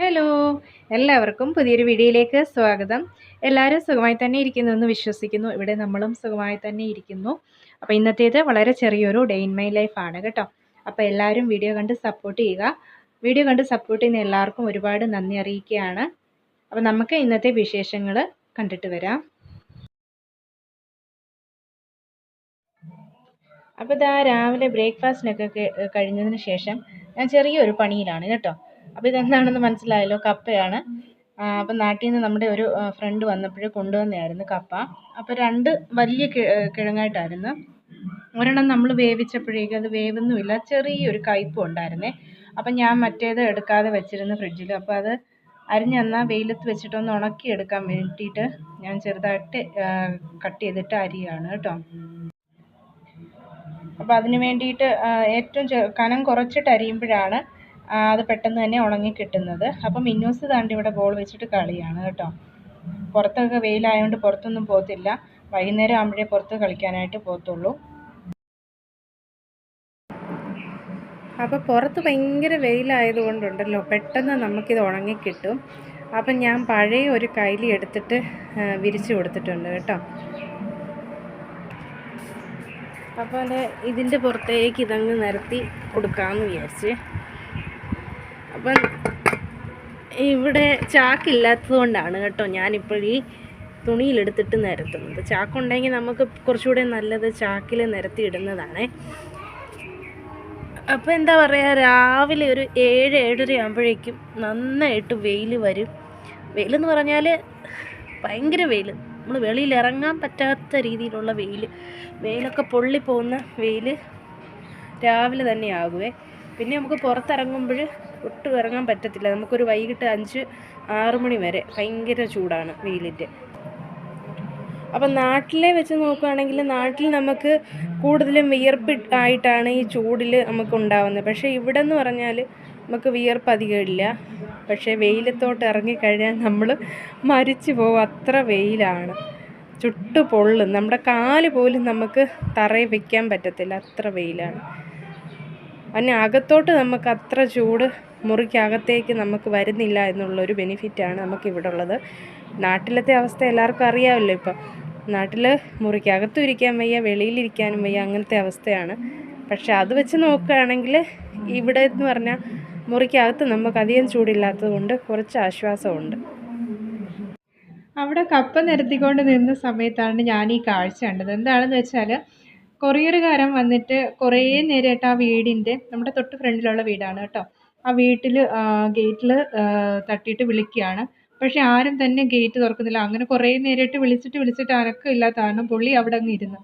Hello എല്ലാവർക്കും പുതിയൊരു വീഡിയോയിലേക്ക് സ്വാഗതം. എല്ലാവരും സുഖമായി തന്നെ ഇരിക്കുന്നു എന്ന് വിശ്വസിക്കുന്നു. ഇവിടെ നമ്മളും സുഖമായി തന്നെ ഇരിക്കുന്നു. അപ്പോൾ ഇന്നത്തേത് വളരെ ചെറിയൊരു ഡേ ഇൻ മൈ ലൈഫാണ് കേട്ടോ. അപ്പോൾ എല്ലാവരും വീഡിയോ കണ്ട് സപ്പോർട്ട് ചെയ്യുക. വീഡിയോ കണ്ട് സപ്പോർട്ട് ചെയ്യുന്ന എല്ലാവർക്കും ഒരുപാട് നന്ദി അറിയിക്കുകയാണ്. അപ്പോൾ നമുക്ക് ഇന്നത്തെ വിശേഷങ്ങൾ കണ്ടിട്ട് വരാം. അപ്പോൾ ഇതാ രാവിലെ ബ്രേക്ക്ഫാസ്റ്റിനൊക്കെ കഴിഞ്ഞതിന് ശേഷം ഞാൻ ചെറിയൊരു പണിയിലാണ് കേട്ടോ. അപ്പോൾ ഇതെന്താണെന്ന് മനസ്സിലായല്ലോ? കപ്പയാണ്. അപ്പം നാട്ടിൽ നിന്ന് നമ്മുടെ ഒരു ഫ്രണ്ട് വന്നപ്പോൾ കൊണ്ടുവന്നതായിരുന്നു കപ്പ. അപ്പോൾ രണ്ട് വലിയ കിഴങ്ങായിട്ടായിരുന്നു. ഒരെണ്ണം നമ്മൾ വേവിച്ചപ്പോഴേക്കും അത് വേവുന്നുമില്ല. ചെറിയൊരു കയ്പ്പും ഉണ്ടായിരുന്നേ. അപ്പം ഞാൻ മറ്റേത് എടുക്കാതെ വെച്ചിരുന്നു ഫ്രിഡ്ജിൽ അപ്പോൾ അത് അരിഞ്ഞ് വെയിലത്ത് വെച്ചിട്ടൊന്ന് ഉണക്കി എടുക്കാൻ വേണ്ടിയിട്ട് ഞാൻ ചെറുതായിട്ട് കട്ട് ചെയ്തിട്ട് അരിയാണ് കേട്ടോ. അപ്പോൾ അതിന് വേണ്ടിയിട്ട് ഏറ്റവും കനം കുറച്ചിട്ട് അരിയുമ്പോഴാണ് അത് പെട്ടെന്ന് തന്നെ ഉണങ്ങി കിട്ടുന്നത്. അപ്പം മിന്നൂസ് താണ്ടി ഇവിടെ ബോൾ വെച്ചിട്ട് കളിയാണ് കേട്ടോ. പുറത്തൊക്കെ വെയിലായതുകൊണ്ട് പുറത്തൊന്നും പോകത്തില്ല. വൈകുന്നേരം ആകുമ്പോഴേ പുറത്ത് കളിക്കാനായിട്ട് പോകത്തുള്ളൂ. അപ്പോൾ പുറത്ത് ഭയങ്കര വെയിലായതുകൊണ്ടുണ്ടല്ലോ പെട്ടെന്ന് നമുക്കിത് ഉണങ്ങിക്കിട്ടും അപ്പം ഞാൻ പഴയ ഒരു കൈലി എടുത്തിട്ട് വിരിച്ചു കൊടുത്തിട്ടുണ്ട് കേട്ടോ. അപ്പോൾ ഇതിന്റെ പുറത്തേക്ക് ഇതങ്ങ് നിരത്തി കൊടുക്കാമെന്ന് വിചാരിച്ച്. അപ്പം ഇവിടെ ചാക്കില്ലാത്തത് കൊണ്ടാണ് കേട്ടോ ഞാനിപ്പോൾ ഈ തുണിയിലെടുത്തിട്ട് നിരത്തുന്നത്. ചാക്കുണ്ടെങ്കിൽ നമുക്ക് കുറച്ചുകൂടെ നല്ലത് ചാക്കിൽ നിരത്തി ഇടുന്നതാണേ. അപ്പോൾ എന്താ പറയുക രാവിലെ ഒരു ഏഴ് ഏഴര ആകുമ്പോഴേക്കും നന്നായിട്ട് വെയിൽ വരും. വെയിലെന്ന് പറഞ്ഞാൽ ഭയങ്കര വെയിൽ. നമ്മൾ വെളിയിൽ ഇറങ്ങാൻ പറ്റാത്ത രീതിയിലുള്ള വെയിൽ. വെയിലൊക്കെ പൊള്ളിപ്പോകുന്ന വെയിൽ രാവിലെ തന്നെ ആകുവേ. പിന്നെ നമുക്ക് പുറത്തിറങ്ങുമ്പോൾ ഒട്ടും ഇറങ്ങാൻ പറ്റത്തില്ല. നമുക്കൊരു വൈകിട്ട് അഞ്ച് ആറ് മണി വരെ. ഭയങ്കര ചൂടാണ് വെയിലിന്റെ. അപ്പം നാട്ടിലെ വെച്ച് നോക്കുകയാണെങ്കിൽ നാട്ടിൽ നമുക്ക് കൂടുതലും വിയർപ്പ് ആയിട്ടാണ് ഈ ചൂടിൽ നമുക്ക് ഉണ്ടാവുന്നത്. പക്ഷേ ഇവിടെ എന്ന് പറഞ്ഞാൽ നമുക്ക് വിയർപ്പ് അധികം ഇല്ല. പക്ഷേ വെയിലത്തോട്ട് ഇറങ്ങിക്കഴിഞ്ഞാൽ നമ്മൾ മരിച്ചു പോകും. അത്ര വെയിലാണ്. ചുട്ടു പൊള്ളും. നമ്മുടെ കാൽ പോലും നമുക്ക് തറയിൽ വയ്ക്കാൻ പറ്റത്തില്ല. അത്ര വെയിലാണ്. അതിന് അകത്തോട്ട് നമുക്ക് അത്ര ചൂട് മുറിക്കകത്തേക്ക് നമുക്ക് വരുന്നില്ല എന്നുള്ളൊരു ബെനിഫിറ്റാണ് നമുക്കിവിടെ ഉള്ളത് നാട്ടിലത്തെ അവസ്ഥ എല്ലാവർക്കും അറിയാമല്ലോ ഇപ്പം. നാട്ടിൽ മുറിക്കകത്തും ഇരിക്കാൻ വയ്യ വെളിയിലിരിക്കാനും വയ്യ അങ്ങനത്തെ അവസ്ഥയാണ്. പക്ഷെ അത് വെച്ച് നോക്കുകയാണെങ്കിൽ ഇവിടെ എന്ന് പറഞ്ഞാൽ മുറിക്കകത്ത് നമുക്ക് അധികം ചൂടില്ലാത്തത് കൊണ്ട് കുറച്ച് ആശ്വാസമുണ്ട്. അവിടെ കപ്പ നിരത്തിക്കൊണ്ട് നിന്ന സമയത്താണ് ഞാൻ ഈ കാഴ്ച കണ്ടത്. എന്താണെന്ന് വെച്ചാൽ കൊറിയറുകാരൻ വന്നിട്ട് കുറേ നേരമായിട്ട് ആ വീടിന്റെ നമ്മുടെ തൊട്ട് ഫ്രണ്ടിലുള്ള വീടാണ് കേട്ടോ. ആ വീട്ടിൽ ഗേറ്റിൽ തട്ടിയിട്ട് വിളിക്കുകയാണ്. പക്ഷെ ആരും തന്നെ ഗേറ്റ് തുറക്കുന്നില്ല. അങ്ങനെ കുറേ നേരമായിട്ട് വിളിച്ചിട്ട് വിളിച്ചിട്ട് അനക്കം ഇല്ലാത്ത കാരണം പുള്ളി അവിടെ അങ്ങ് ഇരുന്നു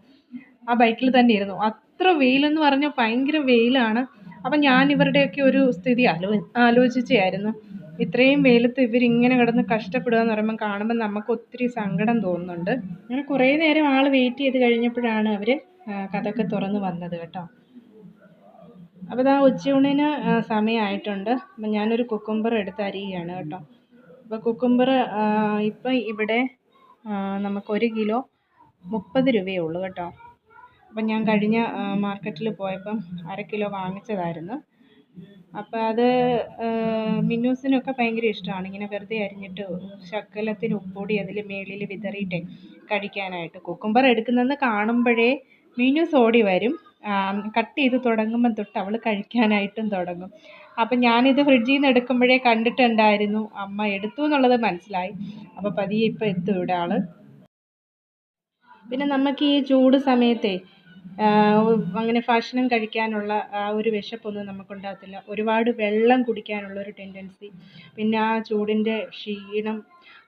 ആ ബൈക്കിൽ തന്നെ ഇരുന്നു. അത്ര വെയിലെന്ന് പറഞ്ഞാൽ ഭയങ്കര വെയിലാണ്. അപ്പം ഞാൻ ഇവരുടെയൊക്കെ ഒരു സ്ഥിതി ആലോ ആലോചിച്ചായിരുന്നു ഇത്രയും വെയിലത്ത് ഇവരിങ്ങനെ കിടന്ന് കഷ്ടപ്പെടുക എന്ന് പറയുമ്പോൾ കാണുമ്പോൾ നമുക്ക് ഒത്തിരി സങ്കടം തോന്നുന്നുണ്ട്. അങ്ങനെ കുറേ നേരം ആൾ വെയിറ്റ് ചെയ്ത് കഴിഞ്ഞപ്പോഴാണ് അവർ കഥയൊക്കെ തുറന്ന് വന്നത് കേട്ടോ. അപ്പോൾ ഇതാ ഉച്ചയൂണിന് സമയമായിട്ടുണ്ട് അപ്പം ഞാനൊരു കുക്കുംബർ എടുത്ത് അരിയുകയാണ് കേട്ടോ. അപ്പോൾ കുക്കുംബർ ഇപ്പം ഇവിടെ നമുക്ക് നമുക്കൊരു കിലോ മുപ്പത് രൂപയേ ഉള്ളൂ കേട്ടോ. അപ്പം ഞാൻ കഴിഞ്ഞ മാർക്കറ്റിൽ പോയപ്പം അര കിലോ വാങ്ങിച്ചതായിരുന്നു. അപ്പം അത് മിന്നൂസിനൊക്കെ ഭയങ്കര ഇഷ്ടമാണ്. ഇങ്ങനെ വെറുതെ അരിഞ്ഞിട്ട് ശക്കലത്തിന് ഉപ്പൂടി അതിൽ മേളിൽ വിതറിയിട്ടേ കഴിക്കാനായിട്ട്. കുക്കുംബർ എടുക്കുന്നതെന്ന് കാണുമ്പോഴേ മിന്നൂസ് ഓടി വരും. കട്ട് ചെയ്ത് തുടങ്ങുമ്പം തൊട്ട് അവൾ കഴിക്കാനായിട്ടും തുടങ്ങും. അപ്പം ഞാനിത് ഫ്രിഡ്ജിൽ നിന്ന് എടുക്കുമ്പോഴേ കണ്ടിട്ടുണ്ടായിരുന്നു. അമ്മ എടുത്തു എന്നുള്ളത് മനസ്സിലായി. അപ്പോൾ പതിയെ ഇപ്പം എത്തും ഇവിടെ ആൾ പിന്നെ നമുക്ക് ഈ ചൂട് സമയത്തെ അങ്ങനെ ഭക്ഷണം കഴിക്കാനുള്ള ആ ഒരു വിശപ്പൊന്നും നമുക്കുണ്ടാകത്തില്ല ഒരുപാട് വെള്ളം കുടിക്കാനുള്ള ഒരു ടെൻഡൻസി പിന്നെ ആ ചൂടിന്റെ ക്ഷീണം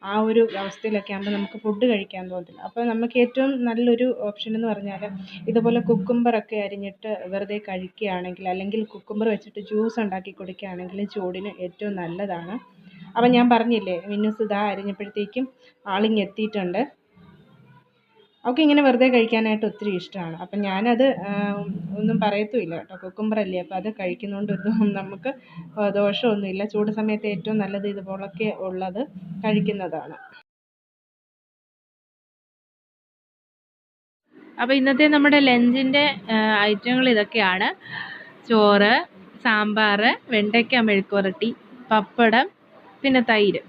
ആ ഒരു അവസ്ഥയിലൊക്കെ ആകുമ്പോൾ നമുക്ക് ഫുഡ് കഴിക്കാൻ തോന്നത്തില്ല. അപ്പോൾ നമുക്ക് ഏറ്റവും നല്ലൊരു ഓപ്ഷൻ എന്ന് പറഞ്ഞാൽ ഇതുപോലെ കുക്കുംബറൊക്കെ അരിഞ്ഞിട്ട് വെറുതെ കഴിക്കുകയാണെങ്കിൽ അല്ലെങ്കിൽ കുക്കുംബർ വെച്ചിട്ട് ജ്യൂസ് ഉണ്ടാക്കി കുടിക്കുകയാണെങ്കിൽ ചൂടിന് ഏറ്റവും നല്ലതാണ്. അപ്പം ഞാൻ പറഞ്ഞില്ലേ മിന്നുസ് ഇതാ അരിഞ്ഞപ്പോഴത്തേക്കും ആളിങ്ങ് എത്തിയിട്ടുണ്ട്. അവൾക്ക് ഇങ്ങനെ വെറുതെ കഴിക്കാനായിട്ട് ഒത്തിരി ഇഷ്ടമാണ്. അപ്പം ഞാനത് ഒന്നും പറയത്തുമില്ല കേട്ടോ. കുക്കുംബർ അല്ലേ അപ്പോൾ അത് കഴിക്കുന്നതുകൊണ്ട് ഒന്നും നമുക്ക് ദോഷമൊന്നുമില്ല. ചൂട് സമയത്ത് ഏറ്റവും നല്ലത് ഇതുപോലൊക്കെ ഉള്ളത് കഴിക്കുന്നതാണ്. അപ്പോൾ ഇന്നത്തെ നമ്മുടെ ലഞ്ചിന്റെ ഐറ്റങ്ങൾ ഇതൊക്കെയാണ്. ചോറ് സാമ്പാർ വെണ്ടയ്ക്ക മെഴുക്കുവരട്ടി പപ്പടം പിന്നെ തൈര്.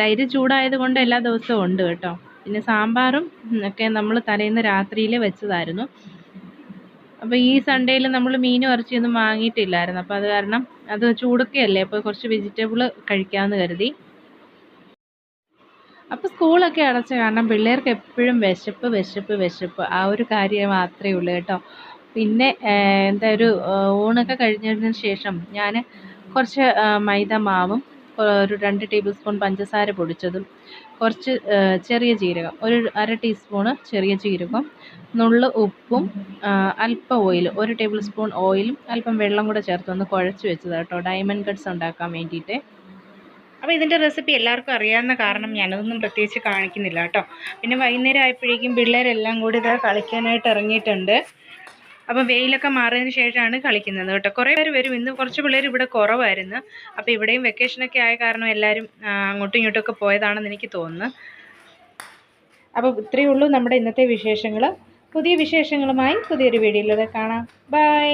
തൈര് ചൂടായത് കൊണ്ട് എല്ലാ ദിവസവും ഉണ്ട് കേട്ടോ. പിന്നെ സാമ്പാറും ഒക്കെ നമ്മൾ തലേന്ന് രാത്രിയിൽ വെച്ചതായിരുന്നു. അപ്പോൾ ഈ സൺഡേയിൽ നമ്മൾ മീനും ഇറച്ചിയൊന്നും വാങ്ങിയിട്ടില്ലായിരുന്നു. അപ്പോൾ അത് കാരണം അത് ചൂടൊക്കെയല്ലേ? അപ്പോൾ കുറച്ച് വെജിറ്റബിൾ കഴിക്കാമെന്ന് കരുതി. അപ്പോൾ സ്കൂളൊക്കെ അടച്ച കാരണം പിള്ളേർക്ക് എപ്പോഴും വിശപ്പ് വിശപ്പ് വിശപ്പ്. ആ ഒരു കാര്യം മാത്രമേ ഉള്ളൂ കേട്ടോ. പിന്നെ എന്താ ഒരു ഊണൊക്കെ കഴിഞ്ഞതിന് ശേഷം ഞാൻ കുറച്ച് മൈദ മാവും ഒരു രണ്ട് ടേബിൾ സ്പൂൺ പഞ്ചസാര പൊടിച്ചതും കുറച്ച് ചെറിയ ജീരകം ഒരു അര ടീസ്പൂണ് ചെറിയ ജീരകം നുള്ള് ഉപ്പും അല്പം ഓയിൽ ഒരു ടേബിൾ സ്പൂൺ ഓയിലും അല്പം വെള്ളം കൂടെ ചേർത്ത് ഒന്ന് കുഴച്ച് വെച്ചത് കേട്ടോ ഡയമണ്ട് കട്ട്സ് ഉണ്ടാക്കാൻ വേണ്ടിയിട്ട് അപ്പോൾ ഇതിന്റെ റെസിപ്പി എല്ലാവർക്കും അറിയാവുന്ന കാരണം ഞാനതൊന്നും പ്രത്യേകിച്ച് കാണിക്കുന്നില്ല കേട്ടോ പിന്നെ വൈകുന്നേരം ആയപ്പോഴേക്കും പിള്ളേരെല്ലാം കൂടി ഇത് കളിക്കാനായിട്ട് ഇറങ്ങിയിട്ടുണ്ട്. അപ്പോൾ വെയിലൊക്കെ മാറിയതിന് ശേഷമാണ് കളിക്കുന്നത് കേട്ടോ. കുറേ പേര് വരും. ഇന്ന് കുറച്ച് പിള്ളേർ ഇവിടെ കുറവായിരുന്നു. അപ്പോൾ ഇവിടെയും വെക്കേഷനൊക്കെ ആയ കാരണം എല്ലാവരും അങ്ങോട്ടും ഒക്കെ പോയതാണെന്ന് എനിക്ക് തോന്നുന്നു. അപ്പോൾ ഇത്രയേ ഉള്ളൂ നമ്മുടെ ഇന്നത്തെ വിശേഷങ്ങൾ പുതിയ വിശേഷങ്ങളുമായി പുതിയൊരു വീഡിയോയിലൂടെ കാണാം. ബൈ